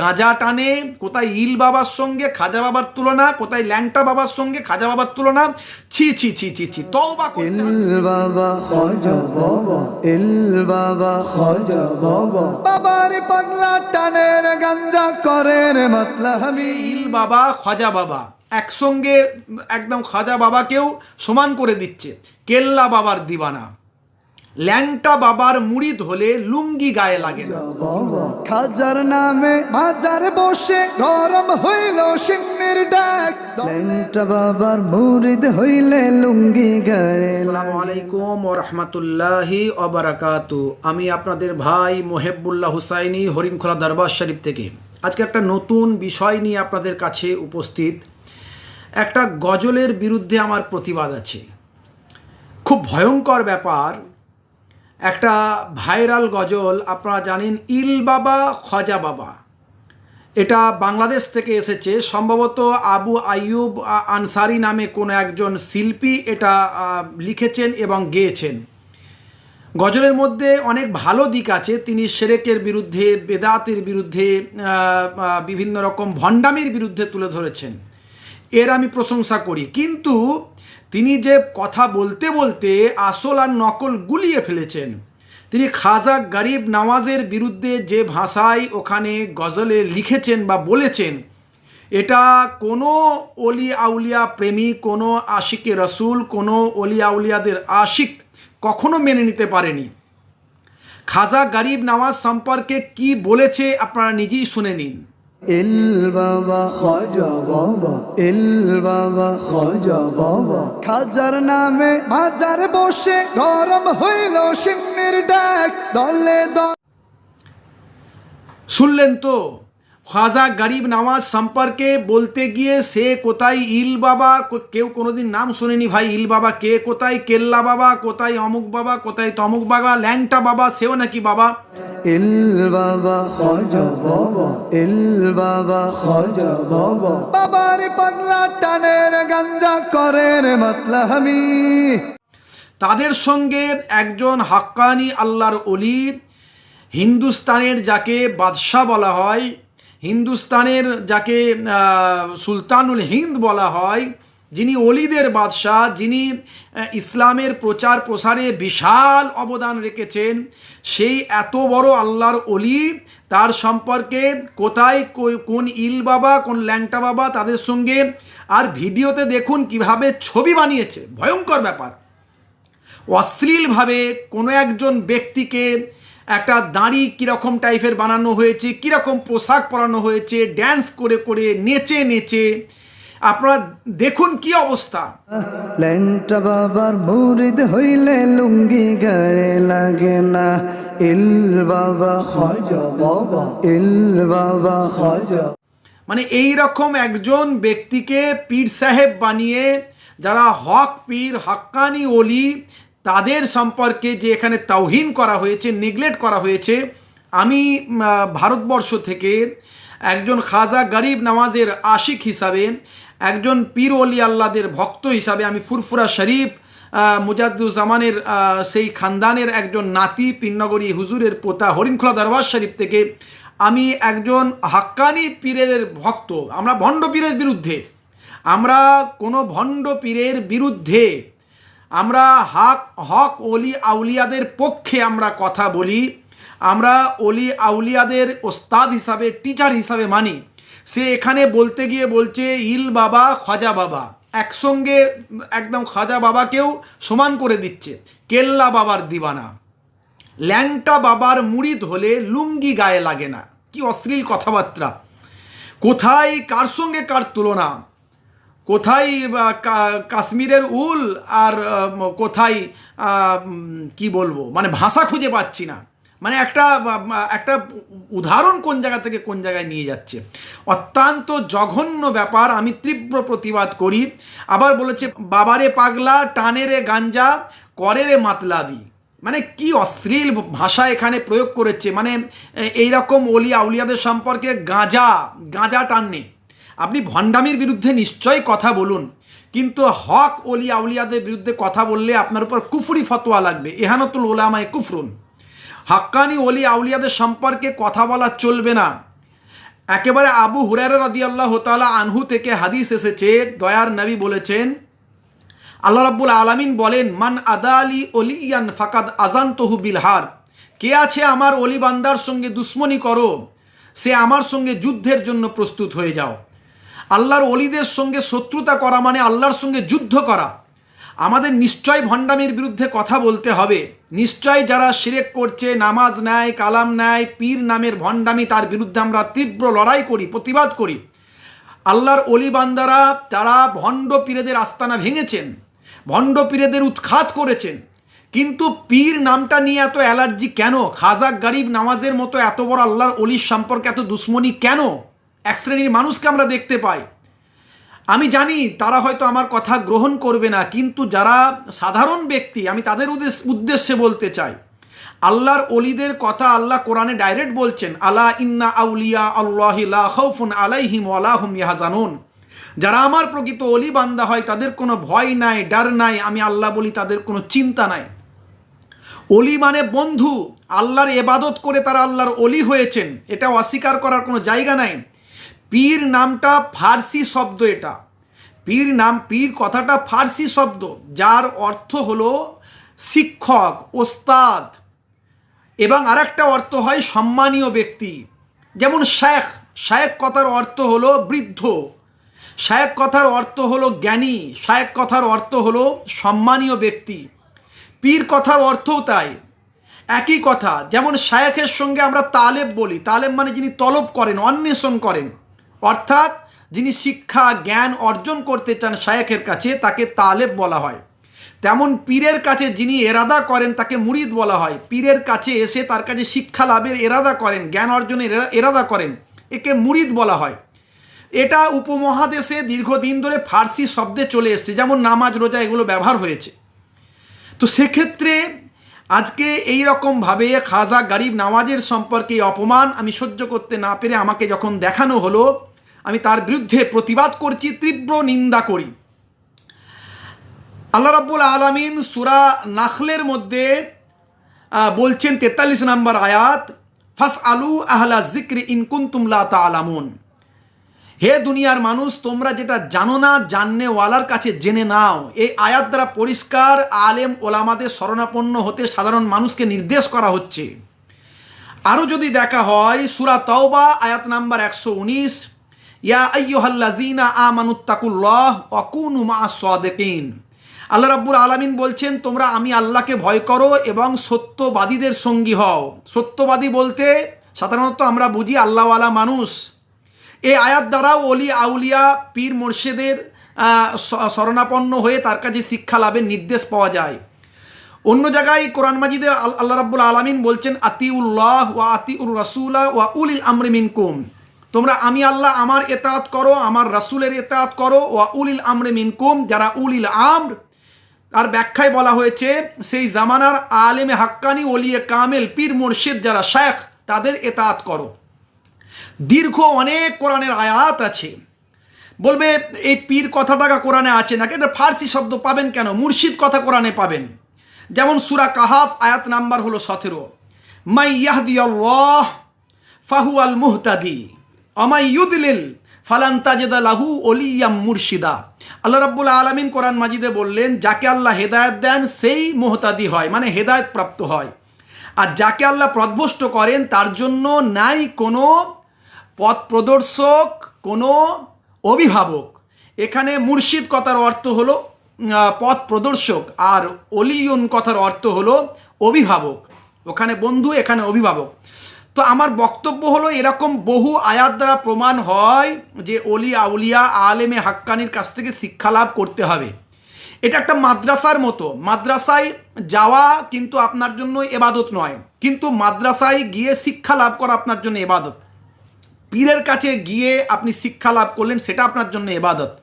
গাঁজা টানে কোথায় ইল বাবার সঙ্গে খাজা বাবার তুলনা কোথায় ল্যাংটা বাবার সঙ্গে খাজা বাবার তুলনা ছি ছি ছি ছি ছি তওবা। ইল বাবা খজা বাবা ইল বাবা খজা বাবা। বাবার পাগলা টানের গাঞ্জা করে রে মাতলামি ইল বাবা খাজা বাবা একসঙ্গে একদম খাজা বাবাকেও সমান করে দিচ্ছে। কেল্লা বাবার দিবানা। ল্যাংটা বাবার মুড়িদ হলে লুঙ্গি গায়ে লাগে না। খাজার নামে মাজার বসে গরম হইল সিন্নির ডাক। লেংটা বাবার মুরিদ হইলে লুঙ্গি গায়ে আসসালামু আলাইকুম ও রহমতুল্লাহি অবরাকাতু আমি আপনাদের ভাই মোহেবুল্লাহ হুসাইনি হরিণখোলা দরবার শরীফ থেকে। আজকে একটা নতুন বিষয় নিয়ে আপনাদের কাছে উপস্থিত। একটা গজলের বিরুদ্ধে আমার প্রতিবাদ আছে। খুব ভয়ঙ্কর ব্যাপার একটা ভাইরাল গজল আপনারা জানেন, ইল বাবা, খজা বাবা। এটা বাংলাদেশ থেকে এসেছে। সম্ভবত আবু আইয়ুব আনসারি নামে কোনো একজন শিল্পী এটা লিখেছেন এবং গেয়েছেন। গজলের মধ্যে অনেক ভালো দিক আছে। তিনি সেরেকের বিরুদ্ধে, বেদাতের বিরুদ্ধে বিভিন্ন রকম ভণ্ডামির বিরুদ্ধে তুলে ধরেছেন। এর আমি প্রশংসা করি। কিন্তু তিনি যে কথা বলতে বলতে আসল আর নকল গুলিয়ে ফেলেছেন। তিনি খাজা গরিব নামাজের বিরুদ্ধে যে ভাষায় ওখানে গজলে লিখেছেন বা বলেছেন, এটা কোনো অলি আউলিয়া প্রেমী, কোনো আশিকে রসুল, কোনো অলি আউলিয়াদের আশিক কখনো মেনে নিতে পারেনি। খাজা গরিব নামাজ সম্পর্কে কি বলেছে আপনারা নিজেই শুনে নিন। ইল বাবা খজা বাবা ইল বাবা খজা বাবা। খাজার নামে মাজার বসে, গরম হইল সিন্নির ডাক, দলে দলে। শুনলেন তো, খাজা গরিব নামাজ সম্পর্কে বলতে গিয়ে সে কোথায় ইল বাবা কেউ কোনোদিন নাম শুনেনি ভাই, ইল বাবা কে? কোথায় কেল্লা বাবা, কোথায় অমুক বাবা, কোথায় তমুক বাবা, ল্যাংটা বাবা, সেও নাকি বাবা? ইল বাবা, খজা বাবা। ইল বাবা, খজা বাবা। বাবার পাগলা টানের গাঞ্জা করে রে মাতলামি তাদের সঙ্গে একজন হাক্কানি আল্লাহর অলি হিন্দুস্তানের যাকে বাদশাহ বলা হয়, হিন্দুস্তানের যাকে সুলতানুল হিন্দ বলা হয় যিনি অলিদের বাদশাহ, যিনি ইসলামের প্রচার প্রসারে বিশাল অবদান রেখেছেন, সেই এত বড় আল্লাহর অলি তার সম্পর্কে কোথায় কোন ইল বাবা, কোন ল্যাংটা বাবা তাদের সঙ্গে, আর ভিডিওতে দেখুন কীভাবে ছবি বানিয়েছে। ভয়ঙ্কর ব্যাপার। অশ্লীলভাবে কোনো একজন ব্যক্তিকে একটা দাঁড়ি কীরকম টাইপের বানানো হয়েছে, কীরকম পোশাক পরানো হয়েছে ড্যান্স করে করে, নেচে নেচে আপনারা দেখুন কি অবস্থা। লেংটা বাবার মুরিদ হইলে লুঙ্গি গায়ে লাগে না। ইল বাবা খজা বাবা। ইল বাবা খজা। মানে এই রকম একজন ব্যক্তিকে পীর সাহেব বানিয়ে যারা হক পীর হাক্কানি ওলি তাদের সম্পর্কে যে এখানে তাওহিন করা হয়েছে নেগলেক্ট করা হয়েছে আমি ভারতবর্ষ থেকে একজন খাজা গরিব নামাজের আশিক হিসাবে একজন পীর অলি আল্লাদের ভক্ত হিসাবে আমি ফুরফুরা শরীফ আহ, মুজাদ্দুজ্জামানের সেই খানদানের একজন নাতি পিন্নগরী হুজুরের পোতা হরিণখোলা দরবার শরীফ থেকে আমি একজন হাক্কানি পীরের ভক্ত। আমরা ভণ্ড পীরের বিরুদ্ধে। আমরা কোনো ভণ্ড পীরের বিরুদ্ধে আমরা হাক হক অলি আউলিয়াদের পক্ষে আমরা কথা বলি। আমরা অলি আউলিয়াদের ওস্তাদ হিসাবে টিচার হিসাবে মানি। সে এখানে বলতে গিয়ে বলছে, ইল বাবা, খাজা বাবা। একসঙ্গে একদম খাজা বাবাকেও সমান করে দিচ্ছে। কেল্লা বাবার দিবানা। ল্যাংটা বাবার মুড়িদ হলে লুঙ্গি গায়ে লাগে না। কি অশ্লীল কথাবার্তা। কোথায়, কার সঙ্গে কার তুলনা? কোথায় কাশ্মীরের উল আর কোথায় কি বলব? মানে ভাষা খুঁজে পাচ্ছি না। মানে একটা একটা উদাহরণ কোন জায়গা থেকে কোন জায়গায় নিয়ে যাচ্ছে। অত্যন্ত জঘন্য ব্যাপার, আমি তীব্র প্রতিবাদ করি। আবার বলেছে, বাবারে পাগলা, টানেরে গাঞ্জা, করেরে মাতলাবি। মানে কি অশ্লীল ভাষা এখানে প্রয়োগ করেছে। মানে এ- এইরকম অলি আউলিয়াদের সম্পর্কে গাঁজা গাঁজা টাননে। আপনি ভণ্ডামির বিরুদ্ধে নিশ্চয়ই কথা বলুন। কিন্তু হক অলি আউলিয়াদের বিরুদ্ধে কথা বললে আপনার উপর কুফুরি ফতোয়া লাগবে। এহানতুল ওলামায় কুফরুন। হাক্কানি অলি আউলিয়াদের সম্পর্কে কথা বলা চলবে না। একেবারে আবু হুরারা রদি আল্লাহ তালা আনহু থেকে হাদিস এসেছে, দয়ার নবী বলেছেন, আল্লাহ রাব্বুল আলামিন বলেন, মান আদালি অলিয়ান ফাকাদ আজান তহু বিলহার কে আছে আমার অলি বান্দার সঙ্গে দুশ্মনী করো, সে আমার সঙ্গে যুদ্ধের জন্য প্রস্তুত হয়ে যাও। আল্লাহর অলিদের সঙ্গে শত্রুতা করা মানে আল্লাহর সঙ্গে যুদ্ধ করা। আমাদের নিশ্চয় ভণ্ডামির বিরুদ্ধে কথা বলতে হবে। নিশ্চয় যারা শিরেক করছে, নামাজ নেয়, কালাম নেয়, পীর নামের ভণ্ডামি তার বিরুদ্ধে আমরা তীব্র লড়াই করি, প্রতিবাদ করি। আল্লাহর অলি বান্দারা তারা ভণ্ড পীরেদের আস্তানা ভেঙেছেন, ভণ্ড পীরেদের উৎখাত করেছেন, কিন্তু পীর নামটা নিয়ে এত অ্যালার্জি কেন? খাজা গরিব নামাজের মতো এত বড় আল্লাহর অলির সম্পর্কে এত দুশ্মনী কেন? এক শ্রেণির মানুষকে আমরা দেখতে পাই। আমি জানি তারা হয়তো আমার কথা গ্রহণ করবে না, কিন্তু যারা সাধারণ ব্যক্তি, আমি তাদের উদ্দেশ- উদ্দেশ্যে বলতে চাই। আল্লাহর অলিদের কথা আল্লাহ কোরআনে ডাইরেক্ট বলছেন, আলা ইন্না আউলিয়া আল্লাহ লা খাউফুন আলাইহিম ওয়ালা হুম ইয়াহজানুন। যারা আমার প্রকৃত অলি বান্দা হয়, তাদের কোনো ভয় নাই, ডার নাই, আমি আল্লাহ বলি তাদের কোনো চিন্তা নাই। অলি মানে বন্ধু, আল্লাহর এবাদত করে তারা আল্লাহর অলি হয়েছেন, এটা অস্বীকার করার কোনো জায়গা নাই। পীর নামটা ফার্সি শব্দ এটা। পীর নাম, পীর কথাটা ফার্সি শব্দ, যার অর্থ হলো শিক্ষক, ওস্তাদ। এবং আরেকটা অর্থ হয় সম্মানীয় ব্যক্তি, যেমন শেখ শেখ কথার অর্থ হলো বৃদ্ধ। শেখ কথার অর্থ হলো জ্ঞানী। শেখ কথার অর্থ হলো সম্মানীয় ব্যক্তি। পীর কথার অর্থও তাই। একই কথা, যেমন শায়েখের সঙ্গে আমরা তালেব বলি। তালেব মানে যিনি তলব করেন, অন্বেষণ করেন। অর্থাৎ যিনি শিক্ষা, জ্ঞান অর্জন করতে চান শায়েখের কাছে, তাকে তালেব বলা হয়। তেমন পীরের কাছে যিনি এরাদা করেন, তাকে মুরিদ বলা হয়। পীরের কাছে এসে তার কাছে শিক্ষা লাভের এরাদা করেন, জ্ঞান অর্জনের এরা- এরাদা করেন, একে মুরিদ বলা হয়। এটা উপমহাদেশে দীর্ঘদিন ধরে ফার্সি শব্দে চলে এসছে, যেমন নামাজ, রোজা, এগুলো ব্যবহার হয়েছে। তো সেক্ষেত্রে আজকে এই রকমভাবে খাজা গরিব নামাজের সম্পর্কে অপমান আমি সহ্য করতে না পেরে আমাকে যখন দেখানো হলো আমি তার বিরুদ্ধে প্রতিবাদ করছি, তীব্র নিন্দা করি। আল্লাহ রাব্বুল আলামিন সুরা নাখলের মধ্যে বলছেন তেতাল্লিশ নম্বর আয়াত ফাস আলু আহলা জিক্রি ইনকুন্তুম লা তালামুন হে দুনিয়ার মানুষ, তোমরা যেটা জানো না, জাননেওয়ালার কাছে জেনে নাও। এই আয়াত দ্বারা পরিষ্কার আলেম ওলামাদের শরণাপন্ন হতে সাধারণ মানুষকে নির্দেশ করা হচ্ছে। আরও যদি দেখা হয়, সুরা তওবা আয়াত নাম্বার একশো উনিশ ইয়া আইয়ুহাল্লাজিনা আমানুত্তাকুল্লাহ অকুনু মা সাদেকিন। আল্লাহ রাব্বুল আলামিন বলছেন, তোমরা আমি আল্লাহকে ভয় করো এবং সত্যবাদীদের সঙ্গী হও। সত্যবাদী বলতে সাধারণত আমরা বুঝি আল্লাহওয়ালা মানুষ। এই আয়াত দ্বারাও অলি আউলিয়া, পীর মুর্শেদের শরণাপন্ন হয়ে তার কাছে শিক্ষা লাভের নির্দেশ পাওয়া যায়। অন্য জায়গায় কোরআন মাজিদে আল- আল্লাহ রাব্বুল আলামিন বলছেন, আতিউল্লাহ ওয়া আতিউর রাসুলা ওয়া উলিল আমরি মিনকুম। তোমরা আমি আল্লাহ আমার এতাত করো, আমার রাসূলের এতাত করো, ওয়া উলিল আমরি মিনকুম, যারা উলিল আমর। আর ব্যাখ্যায় বলা হয়েছে, সেই জামানার আলেমে হাক্কানি, ওলিয়ে কামেল, পীর, মুর্শিদ, যারা শেখ তাদের এতাত করো। দীর্ঘ অনেক কোরআনের আয়াত আছে। বলবে, এই পীর কথাটা কোরআনে আছে নাকি? এটা ফার্সি শব্দ পাবেন কেন? মুর্শিদ কথা কোরআনে পাবেন। যেমন সুরা কাহাফ, আয়াত নাম্বার হলো সতেরো। মাই ইয়াহদিয়াল্লাহ ফাহু আল মুহতাদি। অমাই ইউদলিল ফালান তাজেদা লাহু অলিয়াম মুর্শিদা। আল্লাহ রাব্বুল আলামিন কোরআন মাজিদে বললেন, যাকে আল্লাহ হেদায়েত দেন, সেই মোহতাদি হয় মানে হেদায়েত প্রাপ্ত হয়। আর যাকে আল্লাহ প্রদ্ভষ্ট করেন, তার জন্য নাই কোনো পথ প্রদর্শক কোনো অভিভাবক। এখানে মুর্শিদ কথার অর্থ হলো পথ প্রদর্শক আর অলিয়ন কথার অর্থ হলো অভিভাবক। ওখানে বন্ধু, এখানে অভিভাবক। তো আমার বক্তব্য হলো এরকম বহু আয়াত দ্বারা প্রমাণ হয় যে অলি আউলিয়া আলেমে হাক্কানির কাছ থেকে শিক্ষা লাভ করতে হবে। এটা একটা মাদ্রাসার মতো। মাদ্রাসায় যাওয়া কিন্তু আপনার জন্য এবাদত নয়। কিন্তু মাদ্রাসায় গিয়ে শিক্ষা লাভ করা আপনার জন্য এবাদত। পীরের কাছে গিয়ে আপনি শিক্ষা লাভ করলেন, সেটা আপনার জন্য এবাদত।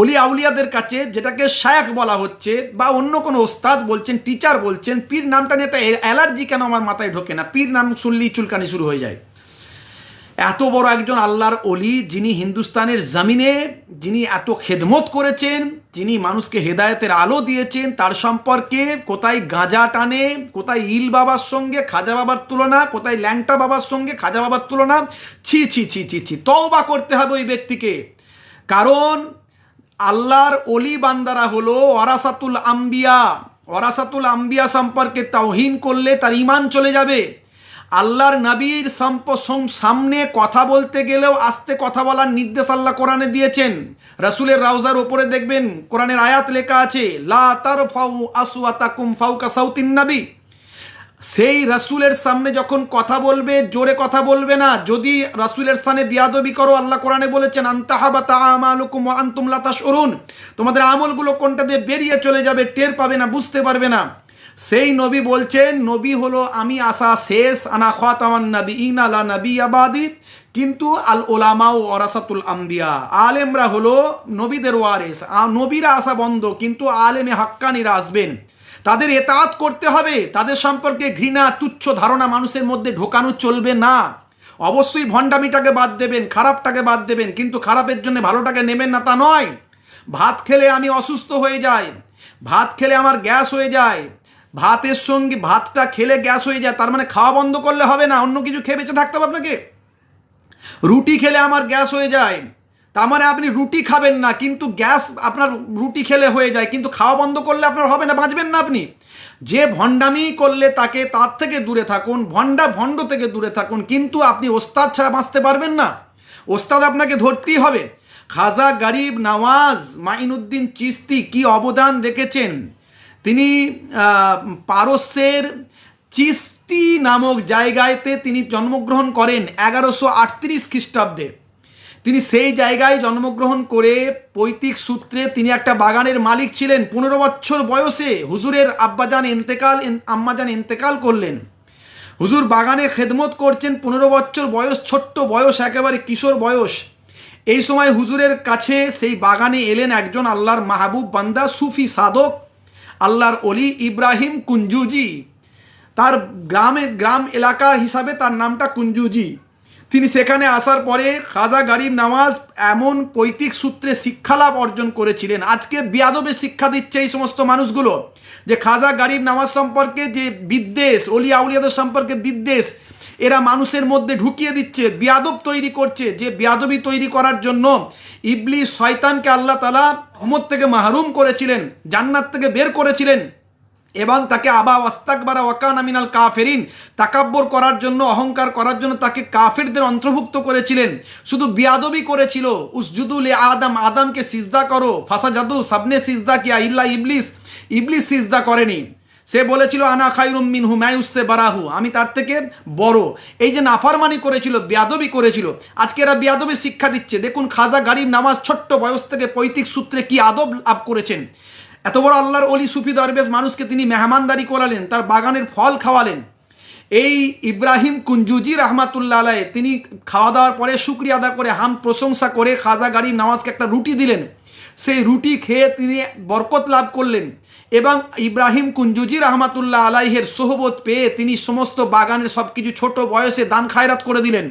অলি আউলিয়াদের কাছে যেটাকে শায়েখ বলা হচ্ছে বা অন্য কোনো ওস্তাদ বলছেন টিচার বলছেন, পীর নামটা নিয়ে তো অ্যালার্জি কেন আমার মাথায় ঢোকে না? পীর নাম শুনলেই চুলকানি শুরু হয়ে যায়। এত বড় একজন আল্লাহর অলি যিনি হিন্দুস্তানের জমিনে, যিনি এত খেদমত করেছেন, যিনি মানুষকে হেদায়তের আলো দিয়েছেন, তার সম্পর্কে কোথায় গাঁজা টানে, কোথায় ইল বাবার সঙ্গে খাজা বাবার তুলনা, কোথায় ল্যাংটা বাবার সঙ্গে খাজা বাবার তুলনা, ছি ছি ছি ছি ছি, তওবা করতে হবে ওই ব্যক্তিকে। কারণ আল্লাহর অলি বান্দারা হলো ওয়ারাসাতুল আম্বিয়া। ওয়ারাসাতুল আম্বিয়া সম্পর্কে তাওহিন করলে তার ইমান চলে যাবে। আল্লাহর নবীর সামনে কথা বলতে গেলেও আস্তে কথা বলার নির্দেশ আল্লাহ কোরআনে দিয়েছেন। রাসুলের রাউজার ওপরে দেখবেন কোরআনের আয়াত লেখা আছে, লা তার ফাউ আসুয়াতাকুম ফাউকা সাউতিন নবী। সেই রাসুলের সামনে যখন কথা বলবে, জোরে কথা বলবে না, যদি রাসুলের স্থানে বিয়াদবি করো, আল্লাহ কোরআনে বলেছেন, আন্তাহাবা তামালুকুম ওয়া আনতুম লা তাশউরুন তোমাদের আমলগুলো কোনটা দিয়ে বেরিয়ে চলে যাবে, টের পাবে না, বুঝতে পারবে না। সেই নবী বলছেন, নবী হলো আমি আসা শেষ, আনা খাতামান নবী ইন আলা নবী আবাদি কিন্তু আল ওলামা ও ওরাসাতুল আম্বিয়া, আলেমরা হলো নবীদের ওয়ারেস। নবীরা আসা বন্ধ, কিন্তু আলেমে হাক্কানিরা আসবেন। তাদের এতাত করতে হবে। তাদের সম্পর্কে ঘৃণা, তুচ্ছ ধারণা মানুষের মধ্যে ঢোকানো চলবে না। অবশ্যই ভণ্ডামিটাকে বাদ দেবেন, খারাপটাকে বাদ দেবেন, কিন্তু খারাপের জন্য ভালোটাকে নেবেন না তা নয়। ভাত খেলে আমি অসুস্থ হয়ে যাই। ভাত খেলে আমার গ্যাস হয়ে যায়। ভাতের সঙ্গে ভাতটা খেলে গ্যাস হয়ে যায়, তার মানে খাওয়া বন্ধ করলে হবে না, অন্য কিছু খেয়ে বেঁচে থাকতে হবে আপনাকে। রুটি খেলে আমার গ্যাস হয়ে যায়। তার মানে আপনি রুটি খাবেন না, কিন্তু গ্যাস আপনার রুটি খেলে হয়ে যায়, কিন্তু খাওয়া বন্ধ করলে আপনার হবে না, বাঁচবেন না আপনি। যে ভণ্ডামি করলে তাকে তার থেকে দূরে থাকুন, ভণ্ডা ভণ্ড থেকে দূরে থাকুন, কিন্তু আপনি ওস্তাদ ছাড়া বাঁচতে পারবেন না। ওস্তাদ আপনাকে ধরতেই হবে। খাজা গরিব নওয়াজ মাইনুদ্দিন চিস্তি কি অবদান রেখেছেন? তিনি পারস্যের চিস্তি নামক জায়গায়তে তিনি জন্মগ্রহণ করেন এগারোশো আটত্রিশ খ্রিস্টাব্দে। তিনি সেই জায়গায় জন্মগ্রহণ করে পৈতৃক সূত্রে তিনি একটা বাগানের মালিক ছিলেন। পনেরো বছর বয়সে হুজুরের আব্বাজান ইন্তেকাল আম্মাজান ইন্তেকাল করলেন। হুজুর বাগানে খেদমত করছেন, পনেরো বছর বয়স, ছোট্ট বয়স, একেবারে কিশোর বয়স। এই সময় হুজুরের কাছে সেই বাগানে এলেন একজন আল্লাহর মাহবুব বান্দা, সুফি সাধক, আল্লাহর অলি ইব্রাহিম কুঞ্জুজি। তার গ্রামে, গ্রাম এলাকা হিসাবে তার নামটা কুঞ্জুজি। তিনি সেখানে আসার পরে খাজা গরিব নামাজ এমন পৈতৃক সূত্রে শিক্ষালাভ অর্জন করেছিলেন। আজকে বিয়াদবে শিক্ষা দিচ্ছে এই সমস্ত মানুষগুলো যে খাজা গরিব নামাজ সম্পর্কে যে বিদ্বেষ, অলি আউলিয়াদের সম্পর্কে বিদ্বেষ, এরা মানুষের মধ্যে ঢুকিয়ে দিচ্ছে, বিয়াদব তৈরি করছে। যে বিয়াদবি তৈরি করার জন্য ইবলি শয়তানকে আল্লাহ তালা রহমত থেকে মাহরুম করেছিলেন, জান্নাত থেকে বের করেছিলেন এবং তাকে আবা ওয়াস্তাকবারা ওয়াকান আমিনাল কাফেরিন, তাকাব্বর করার জন্য, অহংকার করার জন্য তাকে কাফেরদের অন্তর্ভুক্ত করেছিলেন। শুধু বিয়াদবি করেছিল। উসজুদুল আদম, আদমকে সিজদা করো। ফাসা জাদু সাবনে সিজদা কিয়া ইল্লা ইবলিস ইবলিস সিজদা করেনি। সে বলেছিল, আনা খাইরুম মিনহু মায়ুসে বারাহু। আমি তার থেকে বড়। এই যে নাফারমানি করেছিল, বিয়াদবি করেছিল, আজকে এরা বিয়াদবি শিক্ষা দিচ্ছে। দেখুন, খাজা গারিব নামাজ ছোট্ট বয়স থেকে পৈতৃক সূত্রে কি আদব লাভ করেছেন। এত বড় আল্লাহর অলি সুফি, দরবেশ মানুষকে তিনি মেহমানদারি করালেন, তার বাগানের ফল খাওয়ালেন। এই ইব্রাহিম কুঞ্জুজি রহমাতুল্লাহ আলাই তিনি খাওয়া দাওয়ার পরে শুক্রিয়া আদা করে হাম প্রশংসা করে খাজা গাড়ি নামাজকে একটা রুটি দিলেন। সেই রুটি খেয়ে তিনি বরকত লাভ করলেন। এবং ইব্রাহিম কুঞ্জুজি রহমাতুল্লাহ আলাইহের সোহবত পেয়ে তিনি সমস্ত বাগানের সব কিছু ছোট বয়সে দান খায়রাত করে দিলেন।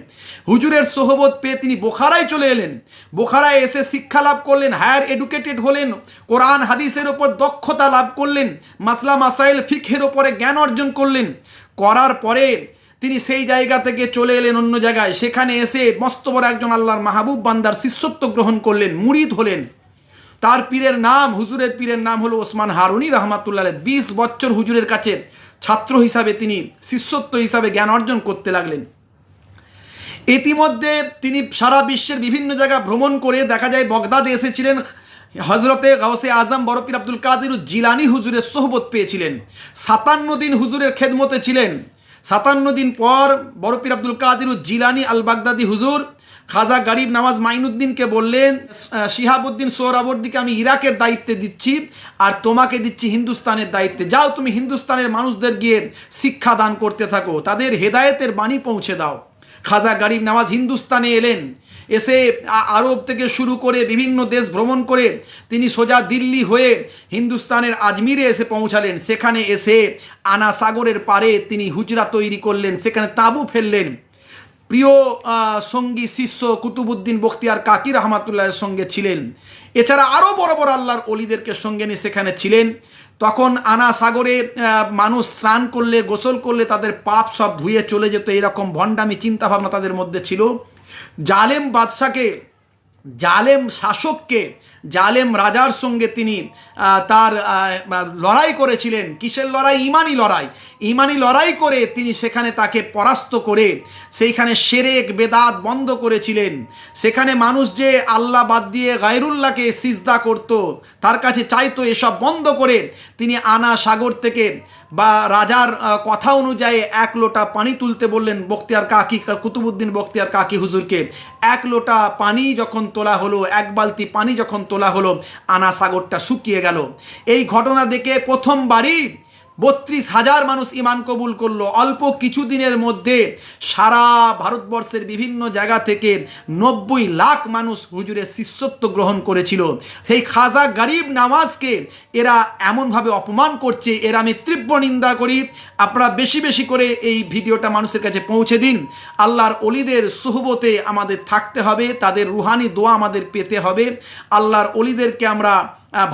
হুজুরের সোহবত পেয়ে তিনি বোখারায় চলে এলেন। বোখারায় এসে শিক্ষা লাভ করলেন, হায়ার এডুকেটেড হলেন, কোরআন, হাদিসের ওপর দক্ষতা লাভ করলেন, মাসলা মাসাইল ফিখের ওপরে জ্ঞান অর্জন করলেন। করার পরে তিনি সেই জায়গা থেকে চলে এলেন অন্য জায়গায়। সেখানে এসে মস্ত বড় একজন আল্লাহর মাহবুব বান্দার শিষ্যত্ব গ্রহণ করলেন, মুরিদ হলেন। তার পীরের নাম, হুজুরের পীরের নাম হলো ওসমান হারুনি রহমাতুল্লাহ বিশ বছর হুজুরের কাছে ছাত্র হিসাবে তিনি শিষ্যত্ব হিসাবে জ্ঞান অর্জন করতে লাগলেন। ইতিমধ্যে তিনি সারা বিশ্বের বিভিন্ন জায়গা ভ্রমণ করে দেখা যায় বগদাদে এসেছিলেন। হজরতে গাউসে আজম বরফির আব্দুল কাদির জিলানি হুজুরের সোহবত পেয়েছিলেন। সাতান্ন দিন হুজুরের খেদমতে ছিলেন। সাতান্ন দিন পর বরফির আব্দুল কাদির জিলানি আল বাগদাদি হুজুর খাজা গরিব নামাজ মাইনুদ্দিনকে বললেন শিহাবুদ্দিন সোহরাবর্দিকে আমি ইরাকের দায়িত্বে দিচ্ছি আর তোমাকে দিচ্ছি হিন্দুস্তানের দায়িত্বে। যাও তুমি হিন্দুস্তানের মানুষদের গিয়ে শিক্ষা দান করতে থাকো, তাদের হেদায়েতের বাণী পৌঁছে দাও। খাজা গরিব নামাজ হিন্দুস্তানে এলেন, এসে আরব থেকে শুরু করে বিভিন্ন দেশ ভ্রমণ করে তিনি সোজা দিল্লি হয়ে হিন্দুস্তানের আজমিরে এসে পৌঁছালেন। সেখানে এসে আনা সাগরের পারে তিনি হুজরা তৈরি করলেন, সেখানে তাঁবু ফেললেন। প্রিয় সঙ্গী, শিষ্য কুতুবুদ্দিন বখতিয়ার কাকি রহমাতুল্লাহের সঙ্গে ছিলেন। এছাড়া আরও বড় বড় আল্লাহর অলিদেরকে সঙ্গে নিয়ে সেখানে ছিলেন। তখন আনা সাগরে মানুষ স্নান করলে, গোসল করলে তাদের পাপ সব ধুয়ে চলে যেত। এরকম ভণ্ডামি, চিন্তাভাবনা তাদের মধ্যে ছিল। জালেম বাদশাকে জালেম শাসককে, জালেম রাজার সঙ্গে তিনি তার লড়াই করেছিলেন। কিসের লড়াই? ইমানি লড়াই। ইমানি লড়াই করে তিনি সেখানে তাকে পরাস্ত করে, সেইখানে সেরেক, বেদাত বন্ধ করেছিলেন। সেখানে মানুষ যে আল্লাহ বাদ দিয়ে গায়রুল্লাহকে সিজদা করত, তার কাছে চাইতো এসব বন্ধ করে, তিনি আনা সাগর থেকে বা রাজার কথা অনুযায়ী এক লোটা পানি তুলতে বললেন বক্তিয়ার কাকি কুতুবুদ্দিন বক্তিয়ার কাকি হুজুরকে। এক লোটা পানি যখন তোলা হলো, এক বালতি পানি যখন তোলা হলো আনা সাগরটা শুকিয়ে গেল। এই ঘটনা দেখে প্রথমবারই বত্রিশ হাজার মানুষ ইমান কবুল করল। অল্প কিছু দিনের মধ্যে সারা ভারতবর্ষের বিভিন্ন জায়গা থেকে নব্বই লাখ মানুষ হুজুরের শিষ্যত্ব গ্রহণ করেছিল। সেই খাজা গরিব নামাজকে এরা এমনভাবে অপমান করছে, এর আমি তীব্র নিন্দা করি। আপনারা বেশি বেশি করে এই ভিডিওটা মানুষের কাছে পৌঁছে দিন। আল্লাহর অলিদের সুহবতে আমাদের থাকতে হবে, তাদের রুহানি দোয়া আমাদের পেতে হবে। আল্লাহর অলিদেরকে আমরা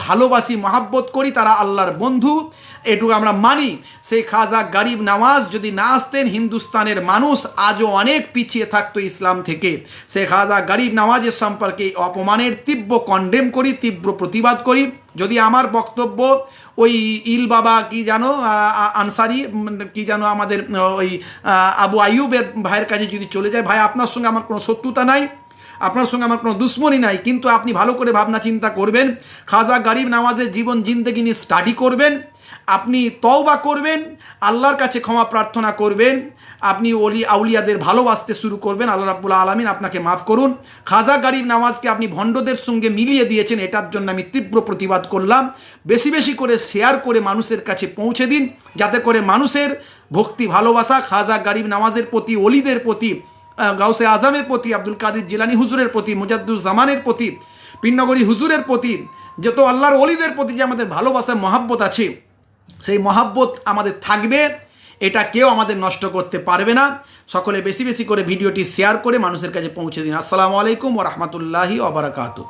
ভালোবাসি, মহাব্বত করি, তারা আল্লাহর বন্ধু। এটুকু আমরা মানি, সেই খাজা গরিব নামাজ যদি না আসতেন, হিন্দুস্তানের মানুষ আজও অনেক পিছিয়ে থাকতো ইসলাম থেকে। সেই খাজা গরিব নামাজের সম্পর্কে অপমানের তীব্র কন্ডেম করি, তীব্র প্রতিবাদ করি। যদি আমার বক্তব্য ওই ইল বাবা কি জানো আনসারি কি জানো আমাদের ওই আবু আইয়ুবের ভাইয়ের কাছে যদি চলে যায়, ভাই, আপনার সঙ্গে আমার কোনো শত্রুতা নাই, আপনার সঙ্গে আমার কোনো দুশ্মনী নাই, কিন্তু আপনি ভালো করে ভাবনা চিন্তা করবেন, খাজা গরিব নামাজের জীবন জিন্দগি নিয়ে স্টাডি করবেন আপনি তওবা করবেন, আল্লাহর কাছে ক্ষমা প্রার্থনা করবেন, আপনি অলি আউলিয়াদের ভালোবাসতে শুরু করবেন, আল্লাহ রাব্বুল আলমিন আপনাকে মাফ করুন। খাজা গরিব নামাজকে আপনি ভণ্ডদের সঙ্গে মিলিয়ে দিয়েছেন, এটার জন্য আমি তীব্র প্রতিবাদ করলাম। বেশি বেশি করে শেয়ার করে মানুষের কাছে পৌঁছে দিন, যাতে করে মানুষের ভক্তি, ভালোবাসা, খাজা গরিব নামাজের প্রতি অলিদের প্রতি গাউসে আজমের প্রতি, আব্দুল কাদির জিলানি হুজুরের প্রতি মুজাদ্দুর জামানের প্রতি, পিন্নগরী হুজুরের প্রতি, যত আল্লাহর অলিদের প্রতি যে আমাদের ভালোবাসা, মহাব্বত আছে সেই মহাব্বত আমাদের থাকবে, এটা কেউ আমাদের নষ্ট করতে পারবে না। সকলে বেশি বেশি করে ভিডিওটি শেয়ার করে মানুষের কাছে পৌঁছে দিন। আসসালামু আলাইকুম ও রহমতুল্লাহি ওবরাকাতু